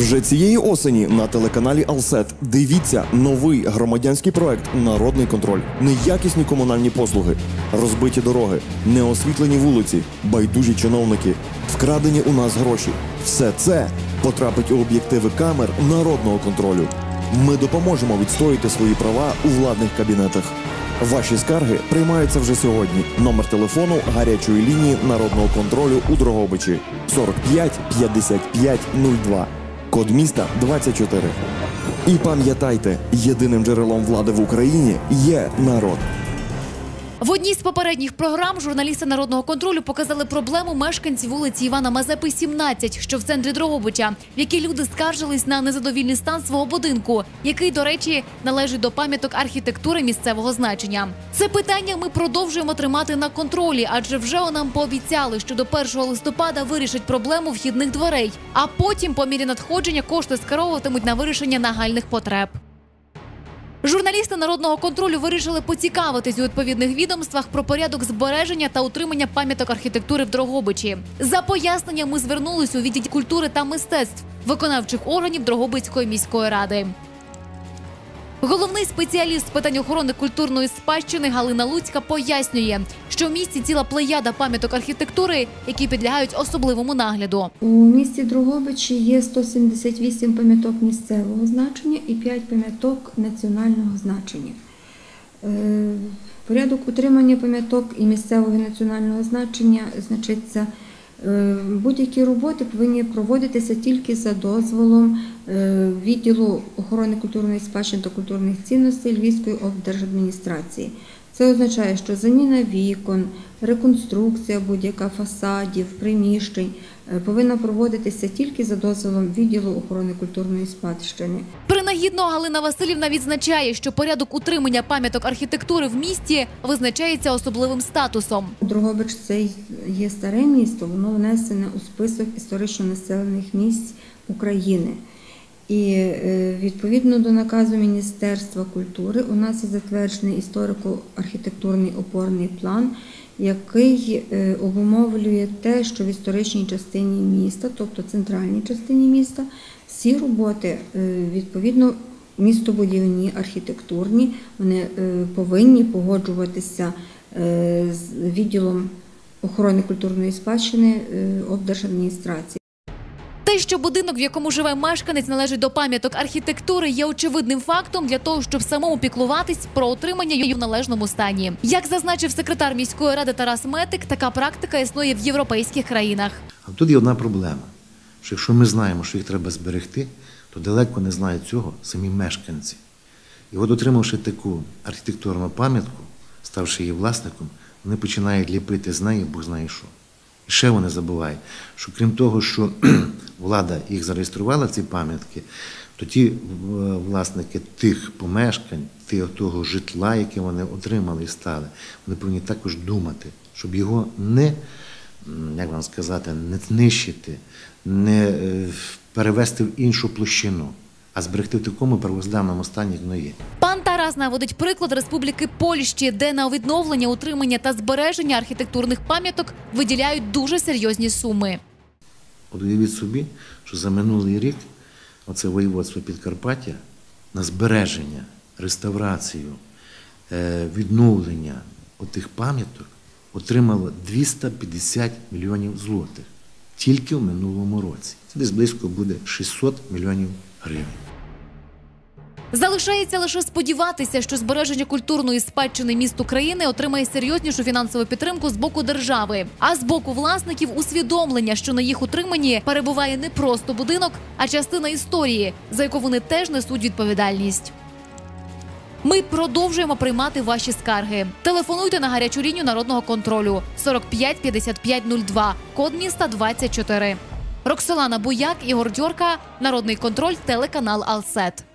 Вже цієї осені на телеканалі Алсет дивіться новий громадянський проект Народний контроль. Неякісні комунальні послуги, розбиті дороги, неосвітлені вулиці, байдужі чиновники, вкрадені у нас гроші. Все це потрапить у об'єктиви камер народного контролю. Ми допоможемо відстояти свої права у владних кабінетах. Ваші скарги приймаються вже сьогодні. Номер телефону гарячої лінії народного контролю у Дрогобичі 45 55 02. Код міста 24. І пам'ятайте, єдиним джерелом влади в Україні є народ. В одній з попередніх програм журналісти народного контролю показали проблему мешканців вулиці Івана Мазепи, 17, що в центрі Дрогобича, в якій люди скаржились на незадовільний стан свого будинку, який, до речі, належить до пам'яток архітектури місцевого значення. Це питання ми продовжуємо тримати на контролі, адже вже нам пообіцяли, що до 1 листопада вирішать проблему вхідних дверей, а потім, по мірі надходження, кошти скеровуватимуть на вирішення нагальних потреб. Журналісти народного контролю вирішили поцікавитись у відповідних відомствах про порядок збереження та утримання пам'яток архітектури в Дрогобичі. За поясненням ми звернулись у відділ культури та мистецтв виконавчих органів Дрогобицької міської ради. Головний спеціаліст з питань охорони культурної спадщини Галина Луцька пояснює, що в місті ціла плеяда пам'яток архітектури, які підлягають особливому нагляду. У місті Дрогобичі є 178 пам'яток місцевого значення і 5 пам'яток національного значення. Е, Порядок утримання пам'яток і місцевого і національного значення значиться. е, Будь-які роботи повинні проводитися тільки за дозволом відділу охорони культурної спадщини та культурних цінностей Львівської облдержадміністрації. Це означає, що заміна вікон, реконструкція будь-яка фасадів, приміщень е, повинна проводитися тільки за дозволом відділу охорони культурної спадщини. Принагідно Галина Васильівна відзначає, що порядок утримання пам'яток архітектури в місті визначається особливим статусом. Дрогобич це є старе місто, воно внесене у список історично населених місць України. І е, відповідно до наказу Міністерства культури у нас є затверджений історико-архітектурний опорний план, який е, обумовлює те, що в історичній частині міста, тобто центральній частині міста, всі роботи е, відповідно містобудівні, архітектурні, вони повинні погоджуватися з відділом охорони культурної спадщини облдержадміністрації. Те, що будинок, в якому живе мешканець, належить до пам'яток архітектури, є очевидним фактом для того, щоб самому піклуватись про утримання її в належному стані. Як зазначив секретар міської ради Тарас Метик, така практика існує в європейських країнах. А тут є одна проблема: що якщо ми знаємо, що їх треба зберегти, то далеко не знають цього самі мешканці. І от отримавши таку архітектурну пам'ятку, ставши її власником, вони починають ліпити з неї, Бог знає що. І ще вони забувають, що крім того, що влада їх зареєструвала, ці пам'ятки, то ті е, власники тих помешкань, тих- того житла, яке вони отримали і стали, вони повинні також думати, щоб його не, як вам сказати, не знищити, не е, перевести в іншу площину, а зберегти в такому первозданному стані, як воно є. Пан Тарас наводить приклад Республіки Польщі, де на відновлення, утримання та збереження архітектурних пам'яток виділяють дуже серйозні суми. Уявіть собі, що за минулий рік оце воєводство Підкарпаття на збереження, реставрацію, е, відновлення отих пам'яток отримало 250 мільйонів злотих тільки в минулому році. Це десь близько буде 600 мільйонів гривень. Залишається лише сподіватися, що збереження культурної спадщини міст України отримає серйознішу фінансову підтримку з боку держави, а з боку власників усвідомлення, що на їх утриманні перебуває не просто будинок, а частина історії, за яку вони теж несуть відповідальність. Ми продовжуємо приймати ваші скарги. Телефонуйте на гарячу лінію народного контролю 45 55 02, код міста 24. Роксолана Буяк, Ігор Дьорка, Народний контроль, телеканал Алсет.